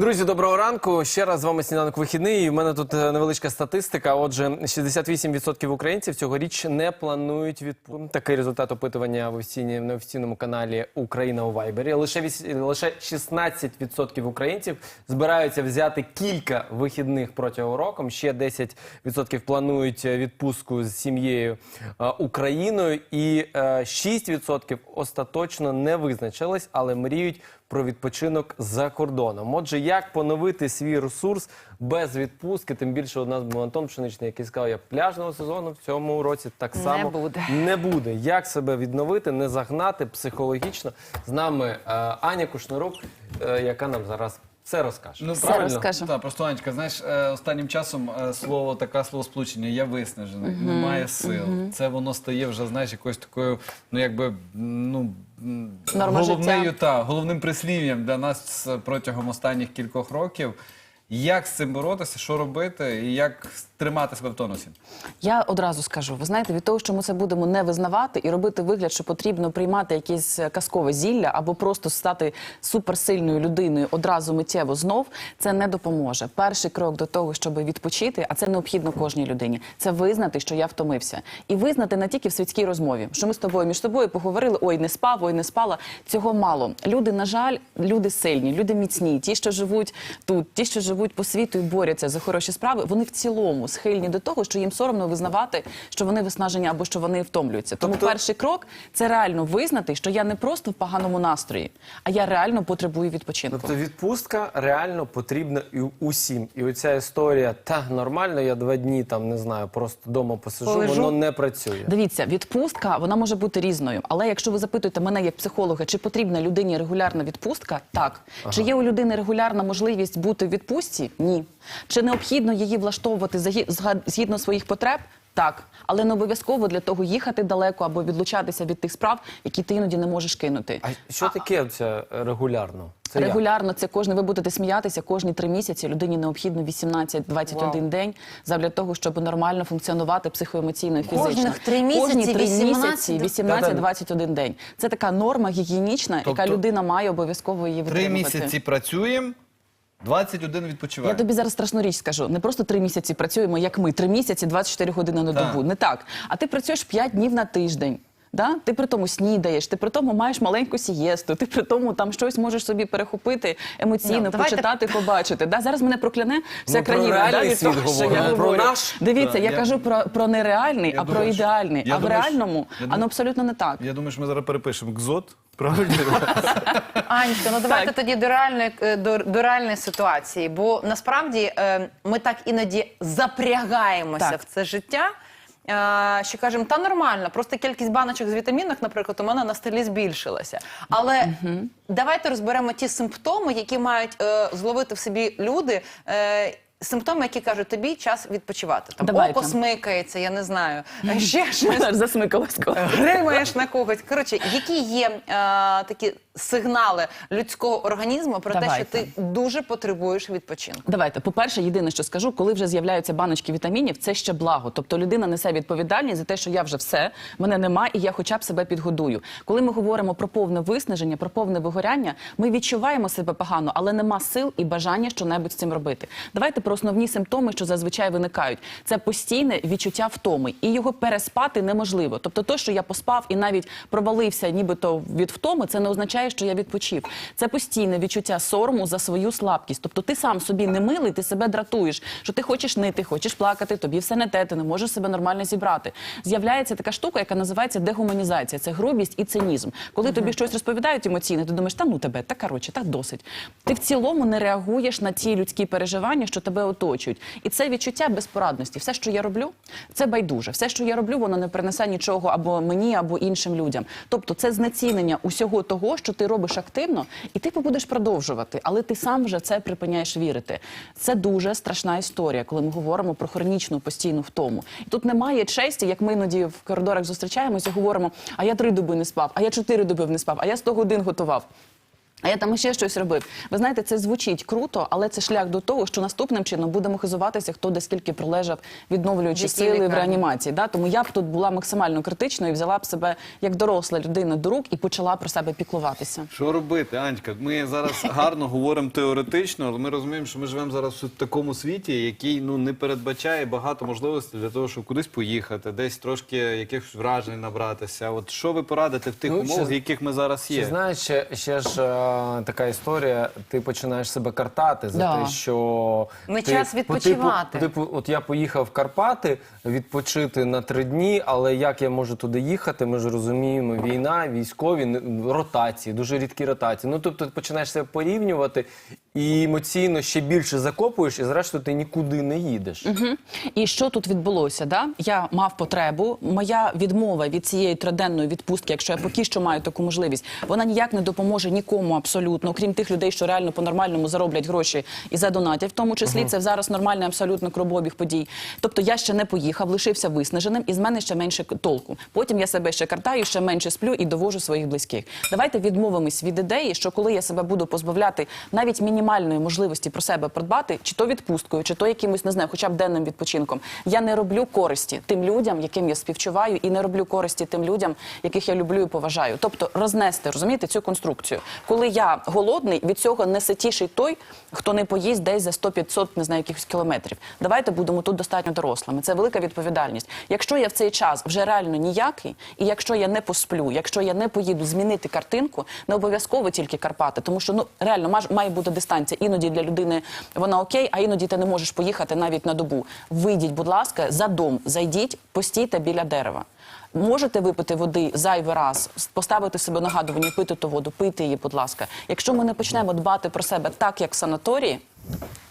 Друзі, доброго ранку. Ще раз з вами сніданок вихідний. І в мене тут е, невеличка статистика. Отже, 68% українців цьогоріч не планують відпустку. Такий результат опитування в офіційні- на офіційному каналі Україна у Вайбері. Лише лише 16% українців збираються взяти кілька вихідних протягом року. Ще 10% планують е, відпустку з сім'єю е, Україною, і е, 6% остаточно не визначились, але мріють про відпочинок за кордоном. Отже, як поновити свій ресурс без відпустки? Тим більше у нас був Антон Пшеничний, який сказав, я пляжного сезону в цьому році так Не само буде. не буде. Як себе відновити, не загнати психологічно? З нами е, Аня Кушнирук, е, яка нам зараз все розкаже. Ну, Все правильно. розкажу. Та, просто Анечка, знаєш, е, останнім часом е, слово таке словосполучення я виснажений, немає сил. Це воно стає вже, знаєш, якоюсь такою, ну якби ну м, Норма головною життя. та головним прислів'ям для нас протягом останніх кількох років. Як з цим боротися, що робити і як тримати себе в тонусі? Я одразу скажу, ви знаєте, від того, що ми це будемо не визнавати і робити вигляд, що потрібно приймати якесь е, казкове зілля або просто стати суперсильною людиною одразу миттєво знов, це не допоможе. Перший крок до того, щоб відпочити, а це необхідно кожній людині. Це визнати, що я втомився, і визнати не тільки в світській розмові, що ми з тобою між собою поговорили: ой, не спав, ой, не спала. Цього мало. Люди, на жаль, люди сильні, люди міцні, ті, що живуть тут, ті, що живуть по світу і борються за хороші справи, вони в цілому схильні до того, що їм соромно визнавати, що вони виснажені або що вони втомлюються. Тому Тобто- перший крок це реально визнати, що я не просто в поганому настрої, а я реально потребую відпочинку. Тобто відпустка реально потрібна і усім. І оця історія, та нормально, я два дні там не знаю, просто вдома посижу, Полежу. воно не працює. Дивіться, відпустка вона може бути різною. Але якщо ви запитуєте мене як психолога, чи потрібна людині регулярна відпустка, так чи є у людини регулярна можливість бути в відпустці? Ні. Чи необхідно її влаштовувати згідно своїх потреб? Так, але не обов'язково для того їхати далеко або відлучатися від тих справ, які ти іноді не можеш кинути. А що таке це регулярно? Це як? Регулярно це кожен, ви будете сміятися, кожні три місяці людині необхідно 18-21 день для того, щоб нормально функціонувати психоемоційно і фізично. Кожних три місяці Кожні три 18? місяці 18-21 день. Це така норма гігієнічна, яка Тобто людина має обов'язково її Три місяці працюємо, 21 Я тобі зараз страшну річ скажу. Не просто три місяці працюємо, як ми, три місяці, 24 години на Так. добу. Не так. А ти працюєш 5 днів на тиждень. Да? Ти при тому снідаєш, ти при тому маєш маленьку сієсту, ти при тому там щось можеш собі перехопити емоційно, Ну, давайте- почитати, побачити. Да? Зараз мене прокляне вся Ми про країна. да, реальний від світ того, що я говоримо, про говорю. наш. Дивіться, Так, я, я- кажу про, про нереальний, Я а про думаю, що- ідеальний. я а в думаю, що- реальному, я воно думаю- абсолютно не так. Я думаю, що ми зараз перепишемо КЗОТ. Правильно? Анечка, ну давайте Так. тоді до реальної е, до, до реальної ситуації. Бо насправді е, ми так іноді запрягаємося Так. в це життя. е, Що кажемо, та нормально, просто кількість баночок з вітамінок, наприклад, у мене на столі збільшилася. Але давайте розберемо ті симптоми, які мають е, зловити в собі люди. Е, Симптоми, які кажуть, тобі час відпочивати. Там Давайте. око смикається, я не знаю. Ще щось. Засмикалась аж гримаєш на когось. Коротше, які є е, такі сигнали людського організму про те, що ти дуже потребуєш відпочинку? Давайте, по-перше, єдине, що скажу, коли вже з'являються баночки вітамінів, це ще благо. Тобто людина несе відповідальність за те, що я вже все, мене нема, і я хоча б себе підгодую. Коли ми говоримо про повне виснаження, про повне вигоряння, ми відчуваємо себе погано, але нема сил і бажання щонебудь з цим робити. Давайте про основні симптоми, що зазвичай виникають. Це постійне відчуття втоми, і його переспати неможливо. Тобто, то, що я поспав і навіть провалився, нібито від втоми, це не означає, що я відпочив. Це постійне відчуття сорому за свою слабкість. Тобто, ти сам собі не милий, ти себе дратуєш, що ти хочеш нити, хочеш плакати, тобі все не те, ти не можеш себе нормально зібрати. З'являється така штука, яка називається дегуманізація. Це грубість і цинізм. Коли тобі щось розповідають емоційно, ти думаєш, та ну тебе, та коротше, та досить. Ти в цілому не реагуєш на ті людські переживання, що тебе оточують. І це відчуття безпорадності. Все, що я роблю, це байдуже. Все, що я роблю, воно не принесе нічого або мені, або іншим людям. Тобто, це знецінення усього того, що ти робиш активно, і ти будеш продовжувати, але ти сам вже це припиняєш вірити. Це дуже страшна історія, коли ми говоримо про хронічну постійну втому. І тут немає честі, як ми іноді в коридорах зустрічаємося, говоримо: а я три доби не спав, а я чотири доби не спав, а я сто годин готував. А я там ще щось робив. Ви знаєте, це звучить круто, але це шлях до того, що наступним чином будемо хизуватися, хто де скільки пролежав, відновлюючи сили в реанімації. Да? Тому я б тут була максимально критичною і взяла б себе як доросла людина до рук і почала про себе піклуватися. Що робити, Анечка? Ми зараз гарно говоримо теоретично, але ми розуміємо, що ми живемо зараз в такому світі, який ну не передбачає багато можливостей для того, щоб кудись поїхати, десь трошки якихось вражень набратися. От що ви порадите в тих Ну, умовах, в яких ми зараз Чи є? знаєш, ще, ще ж е, така історія, ти починаєш себе картати за Да. те, що Не ти, час по типу- відпочивати. по Типу, от я поїхав в Карпати відпочити на три дні, але як я можу туди їхати? Ми ж розуміємо, війна, військові, не- ротації, дуже рідкі ротації. Ну тобто ти починаєш себе порівнювати і емоційно ще більше закопуєш, і зрештою ти нікуди не їдеш. І що тут відбулося? Да? Я мав потребу. Моя відмова від цієї триденної відпустки, якщо я поки що маю таку можливість, вона ніяк не допоможе нікому абсолютно, крім тих людей, що реально по-нормальному зароблять гроші і задонатять. В тому числі це зараз нормальний абсолютно кровообіг подій. Тобто я ще не поїхав, лишився виснаженим, і з мене ще менше толку. Потім я себе ще картаю, ще менше сплю і довожу своїх близьких. Давайте відмовимось від ідеї, що коли я себе буду позбавляти навіть мінімальної можливості про себе придбати, чи то відпусткою, чи то якимось не знаю, хоча б денним відпочинком, я не роблю користі тим людям, яким я співчуваю, і не роблю користі тим людям, яких я люблю і поважаю. Тобто рознести, розумієте, цю конструкцію. Коли я голодний, від цього не ситіший той, хто не поїсть десь за 100-500, не знаю, якихось кілометрів. Давайте будемо тут достатньо дорослими. Це велика відповідальність. Якщо я в цей час вже реально ніякий, і якщо я не посплю, якщо я не поїду змінити картинку, не обов'язково тільки Карпати, тому що ну реально має бути дистанція. Іноді для людини вона окей, а іноді ти не можеш поїхати навіть на добу. Вийдіть, будь ласка, за дом, зайдіть, постійте біля дерева. Можете випити води зайвий раз, поставити себе нагадування, пити ту воду, пийте її, будь ласка. Якщо ми не почнемо дбати про себе так, як в санаторії,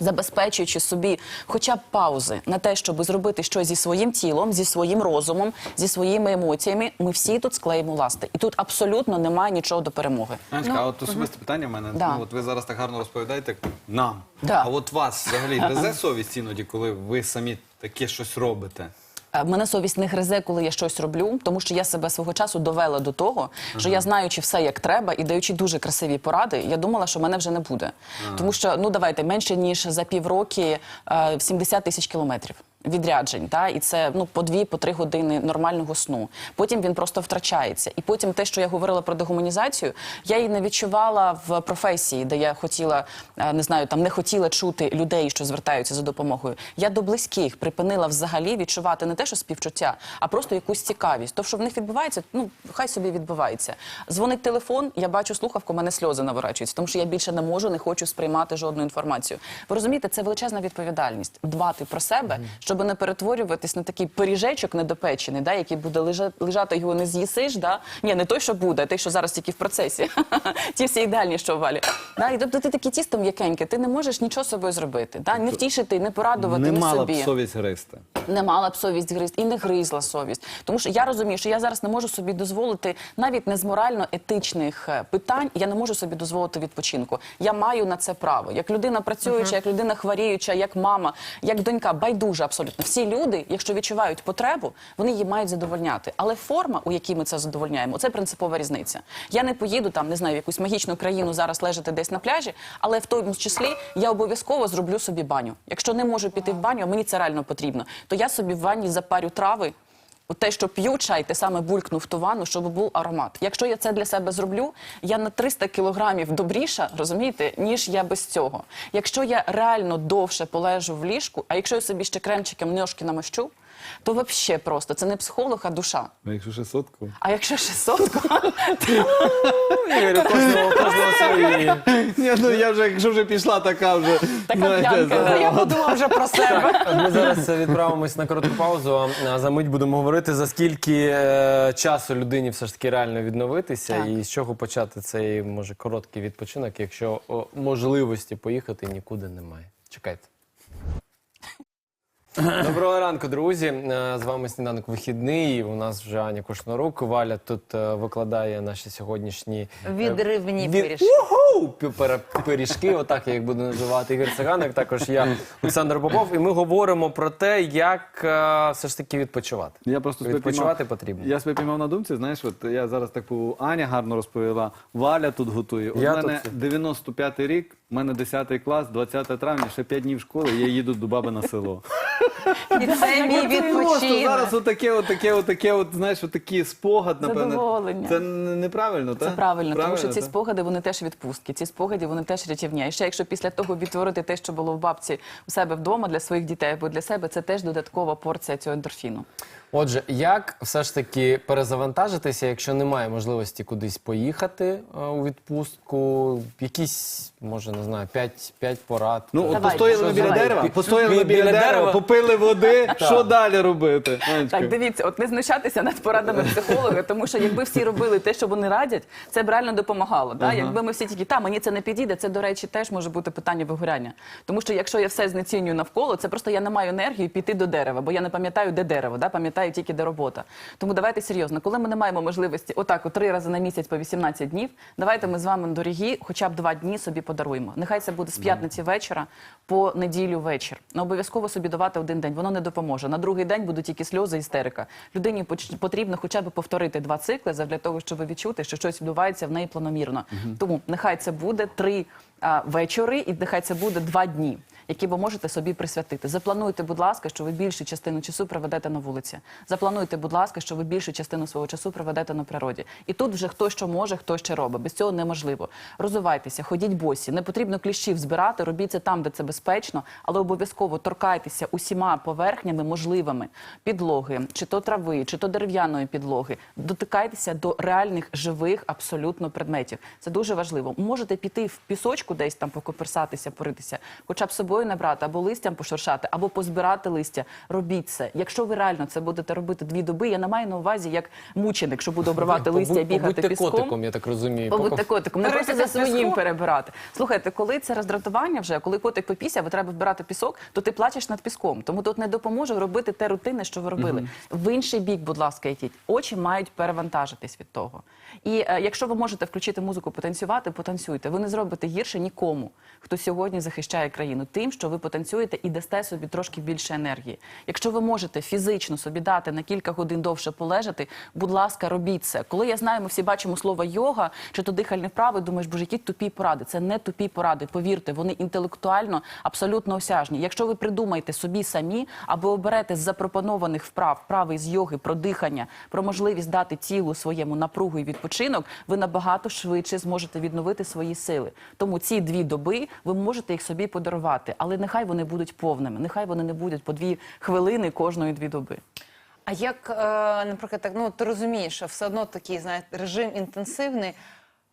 забезпечуючи собі хоча б паузи на те, щоб зробити щось зі своїм тілом, зі своїм розумом, зі своїми емоціями, ми всі тут склеїмо ласти. І тут абсолютно немає нічого до перемоги. Анечка, а от особисте питання в мене. Да. Ну, от ви зараз так гарно розповідаєте нам. Да. А от вас взагалі везе совість іноді, коли ви самі таке щось робите? Е, Мене совість не гризе, коли я щось роблю, тому що я себе свого часу довела до того, що я знаючи все як треба і даючи дуже красиві поради, я думала, що мене вже не буде. Тому що ну давайте менше ніж за півроки е, 70 тисяч кілометрів. Відряджень, та і це ну по дві, по три години нормального сну. Потім він просто втрачається. І потім те, що я говорила про дегуманізацію, я її не відчувала в професії, де я хотіла е, не знаю, там не хотіла чути людей, що звертаються за допомогою. Я до близьких припинила взагалі відчувати не те, що співчуття, а просто якусь цікавість. То, що в них відбувається, ну хай собі відбувається. Дзвонить телефон, я бачу слухавку, мене сльози наворачуються, тому що я більше не можу, не хочу сприймати жодну інформацію. Ви розумієте, це величезна відповідальність дбати про себе, щоб не перетворюватись на такий пиріжечок недопечений, да, який буде лежа- лежати, його не з'їсиш. Да? Ні, не той, що буде, а той, що зараз тільки в процесі. Ті всі ідеальні, що в валі. Да? І тобто ти таке тісто м'якеньке, ти не можеш нічого з собою зробити. Да? Не втішити, не порадувати, Не не, мала собі б совість гристи. не мала б совість гризти і не гризла совість. Тому що я розумію, що я зараз не можу собі дозволити навіть не з морально-етичних е, питань, я не можу собі дозволити відпочинку. Я маю на це право. Як людина працююча, як людина хворіюча, як мама, як донька, байдуже абсолютно. Всі люди, якщо відчувають потребу, вони її мають задовольняти. Але форма, у якій ми це задовольняємо, це принципова різниця. Я не поїду там, не знаю, в якусь магічну країну зараз лежати десь на пляжі, але в тому числі я обов'язково зроблю собі баню. Якщо не можу піти в баню, а мені це реально потрібно, то я собі в ванні запарю трави. Те, що п'ю чай, те саме булькну в ту ванну, щоб був аромат. Якщо я це для себе зроблю, я на 300 кілограмів добріша, розумієте, ніж я без цього. Якщо я реально довше полежу в ліжку, а якщо я собі ще кремчиком ножки намощу, то взагалі просто це не психолог, а душа. Ну, якщо ще сотку. А якщо ще сотку, Ігорю, кожного, кожного свої. Ні, ну я вже, якщо вже пішла така вже. така знаєте, п'янка. Я подумала вже про себе. Ми зараз відправимось на коротку паузу. А за мить будемо говорити, за скільки е, часу людині все ж таки реально відновитися, Так. і з чого почати цей може короткий відпочинок, якщо о, можливості поїхати нікуди немає. Чекайте. Доброго ранку, друзі. Е, З вами сніданок вихідний. У нас вже Аня Кушнорук. Валя тут е, викладає наші сьогоднішні е, Відривні від- пиріжки. Пиріжки, отак я їх буду називати Ігор Циганик. Також я Олександр Попов. І ми говоримо про те, як все ж таки відпочивати. Я просто Відпочивати піймав- потрібно. Я себе піймав на думці, знаєш, от я зараз так по Аня гарно розповіла, Валя тут готує. У Я мене тут- 95-й рік, у мене 10 клас, 20 травня, ще 5 днів школи, я їду до баби на село. І це мій відпочинок. зараз отаке, отаке, отаке, от, знаєш, отакий спогад, напевне. Задоволення. Це н- неправильно, Це правильно, тому що ці спогади вони теж відпустки. Ці спогади вони теж рятівні. І ще якщо після того відтворити те, що було в бабці у себе вдома для своїх дітей або для себе, це теж додаткова порція цього ендорфіну. Отже, як все ж таки перезавантажитися, якщо немає можливості кудись поїхати е, у відпустку? Якісь, може, не знаю, п'ять, п'ять порад. Ну, от Давай, постояли що, біля давай. дерева, постояли Біля біля дерева, дерева. попили води, що далі робити? Анечка? Так, дивіться, от не знущатися над порадами психолога, тому що якби всі робили те, що вони радять, це б реально допомагало. Да? Якби ми всі тільки та мені це не підійде, це до речі теж може бути питання вигоряння. Тому що якщо я все знецінюю навколо, це просто я не маю енергії піти до дерева, бо я не пам'ятаю, де дерево, да? пам'ятаю тільки де робота. Тому давайте серйозно, коли ми не маємо можливості отак, от три рази на місяць по 18 днів, давайте ми з вами дорогі, хоча б два дні собі подаруємо. Нехай це буде з п'ятниці вечора по неділю вечір. Не обов'язково собі давати один день, воно не допоможе. На другий день будуть тільки сльози, істерика. Людині потрібно хоча б повторити два цикли для того, щоб відчути, що щось відбувається в неї планомірно. Тому нехай це буде три вечори, і нехай це буде два дні. Які ви можете собі присвятити. Заплануйте, будь ласка, що ви більшу частину часу проведете на вулиці. Заплануйте, будь ласка, що ви більшу частину свого часу проведете на природі. І тут вже хто що може, хто ще робить. Без цього неможливо. Розвивайтеся, ходіть босі. Не потрібно кліщів збирати, робіть це там, де це безпечно, але обов'язково торкайтеся усіма поверхнями можливими підлоги, чи то трави, чи то дерев'яної підлоги. Дотикайтеся до реальних живих абсолютно предметів. Це дуже важливо. Можете піти в пісочку, десь там покоперсатися, поритися, хоча б собою набрати, або листям пошуршати, або позбирати листя. Робіть це. Якщо ви реально це будете робити дві доби, я не маю на увазі як мученик, що буде обривати листя і бігати побудьте піском. котиком, я так розумію. Побудьте котиком, не просто за своїм перебирати. Слухайте, коли це роздратування вже, коли котик попісяв, і треба вбирати пісок, то ти плачеш над піском. Тому тут не допоможе робити те рутинне, що ви робили. В інший бік, будь ласка, йдіть. Очі мають перевантажитись від того. І е, якщо ви можете включити музику, потанцювати, потанцюйте. Ви не зробите гірше нікому, хто сьогодні захищає країну, тим, що ви потанцюєте і дасте собі трошки більше енергії. Якщо ви можете фізично собі дати на кілька годин довше полежати, будь ласка, робіть це. Коли я знаю, ми всі бачимо слово йога чи то дихальні вправи, думаєш, боже, які тупі поради. Це не тупі поради. Повірте, вони інтелектуально абсолютно осяжні. Якщо ви придумаєте собі самі або оберете з запропонованих вправ, вправи з йоги, про дихання, про можливість дати тілу своєму напругу і відпочинок, ви набагато швидше зможете відновити свої сили. Тому ці дві доби ви можете їх собі подарувати, але нехай вони будуть повними, нехай вони не будуть по дві хвилини кожної дві доби. А як, е, наприклад, так, ну ти розумієш, все одно такий знаєте, режим інтенсивний,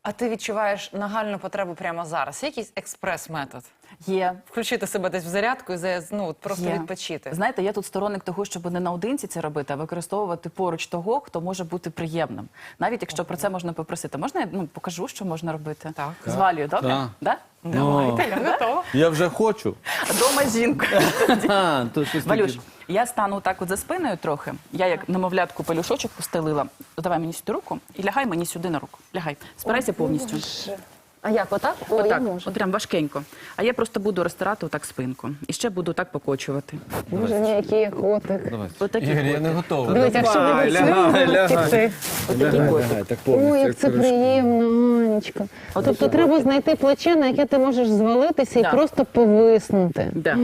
а ти відчуваєш нагальну потребу прямо зараз. Є якийсь експрес-метод? Є Включити себе десь в зарядку і за- ну, просто Є. відпочити. Знаєте, я тут сторонник того, щоб не наодинці це робити, а використовувати поруч того, хто може бути приємним. Навіть якщо про це можна попросити. Можна я ну, покажу, що можна робити? Так. З Валію, добре? Так. Да? Ну, Я готова. я вже хочу. Дома з жінкою. А, то щось таке. Валюш, я стану так от за спиною трохи. Я як немовлятку пелюшочок постелила. Давай мені сюди руку і лягай мені сюди на руку. Лягай. Спирайся повністю. А як отак? О, Отак, я можу. от прям важкенько. А я просто буду розтирати отак спинку. І ще буду так покочувати. Боже, мій, який я котик. Отакі Ігор, я не готовий. Дивіться, якщо Лягай, буде лягай, лягай. Отакий котик. так Ой, як це приємно, Анечка. Тобто треба знайти плече, на яке ти можеш звалитися і Да. просто повиснути. Да.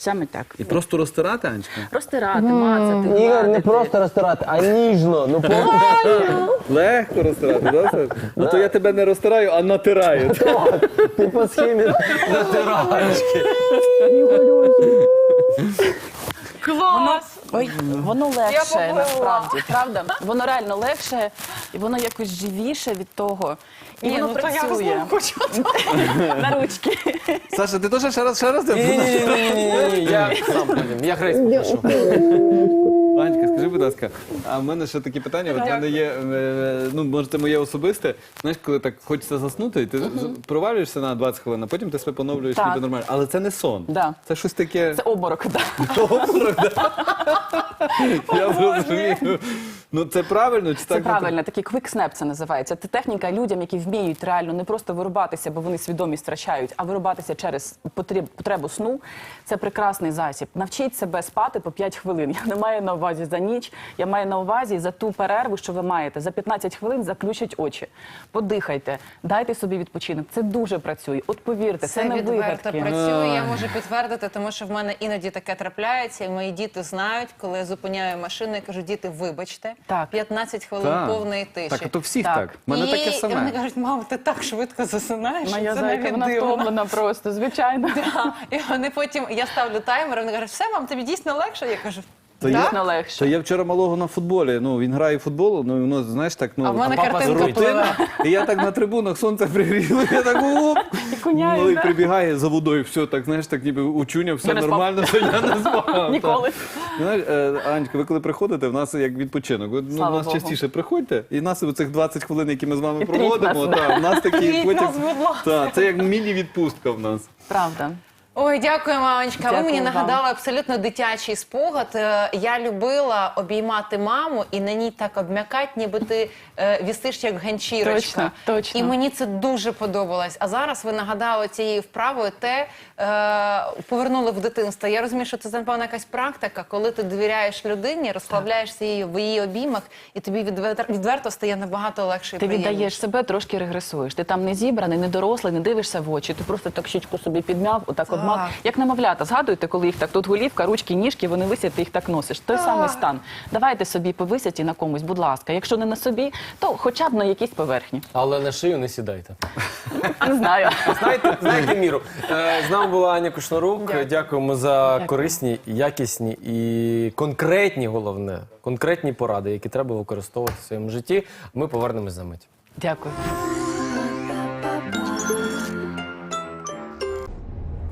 Саме так. І просто розтирати, Анечка? Розтирати, мацати, Ігор, не гладити. просто розтирати, а ніжно. Ну, по... Легко розтирати, да? Саш? Ну то я тебе не розтираю, а натираю. ти по схемі. Воно, ой, воно легше побила. насправді, правда? Воно реально легше, і воно якось живіше від того. І Ні, воно ну, то я працює. знову хочу. на ручки. Саша, ти теж ще раз, ще раз? Ні, ні, ні, ні, ні, ні, я сам повім. Я грейс попрошу. Анечка, Скажи, будь ласка, а в мене ще такі питання. От в мене є, е, ну, може, це моє особисте. Знаєш, коли так хочеться заснути, ти з- провалюєшся на 20 хвилин, а потім ти себе поновлюєш Так. ніби нормально. Але це не сон. Да. Це щось таке. Це обморок, так. Я зрозумів. Ну це правильно чи Це так? правильно, такий quick snap це називається. Це техніка людям, які вміють реально не просто вирубатися, бо вони свідомість втрачають, а вирубатися через потреб, потребу сну. Це прекрасний засіб. Навчіть себе спати по 5 хвилин. Я не маю на увазі за ніч. Я маю на увазі за ту перерву, що ви маєте. За 15 хвилин заключіть очі, подихайте, дайте собі відпочинок. Це дуже працює. От повірте, це, Це не відверто вигадки. працює. Я можу підтвердити, тому що в мене іноді таке трапляється, і мої діти знають, коли я зупиняю машину і кажу, діти, вибачте, Так. 15 хвилин Так. повної тиші. Так, а то всіх Так. так. У мене і таке саме. вони кажуть, мамо, ти так швидко засинаєш. Моя це зайка, навіть вона дивно». втомлена просто, звичайно. Да. І вони потім, я ставлю таймер, вони кажуть, все, мам, тобі дійсно легше? Я кажу, То Дійсно я, легше. то я вчора малого на футболі. Ну він грає в футбол, ну і воно знаєш так. Ну А в мене картинка пливе. І я так на трибунах сонце пригріло, я так оп. коняє, Малий да? прибігає за водою, все так, знаєш, так ніби учуня, все Я не спав. нормально, то я не спав. Ніколи. так. Знаєш, е, Анечка, ви коли приходите, в нас як відпочинок. Ви, Ну, Слава в нас Богу. частіше приходьте, і нас оцих 20 хвилин, які ми з вами І тріть проводимо, нас. та, в нас такі Тріть потім. нас, будь ласка. Та, це як міні-відпустка в нас. Правда. Ой, дякую, мамочка. Ви мені вам. нагадали абсолютно дитячий спогад. Е, Я любила обіймати маму і на ній так обм'якати, ніби ти е, вісиш як ганчірочка. Точно, точно. І мені це дуже подобалось. А зараз ви нагадали цією вправою те, е, повернули в дитинство. Я розумію, що це напевно якась практика, коли ти довіряєш людині, розслабляєшся її в її обіймах, і тобі відвер- відверто стає набагато легше Ти приємніше. віддаєш себе, трошки регресуєш. Ти там не зібраний, не дорослий, не дивишся в очі. Ти просто так щічку собі підмяв, отак обмак. Як немовлята, згадуєте, коли їх так тут голівка, ручки, ніжки, вони висять, ти їх так носиш. Той самий стан. Давайте собі повисять і на комусь, будь ласка. Якщо не на собі, то хоча б на якійсь поверхні. Але на шию не сідайте. Не знаю. Знаєте, знаєте міру. Е, З нами була Аня Кушнарук. Дякую. Дякуємо за корисні, якісні і конкретні, головне, конкретні поради, які треба використовувати в своєму житті. Ми повернемось за мить. Дякую.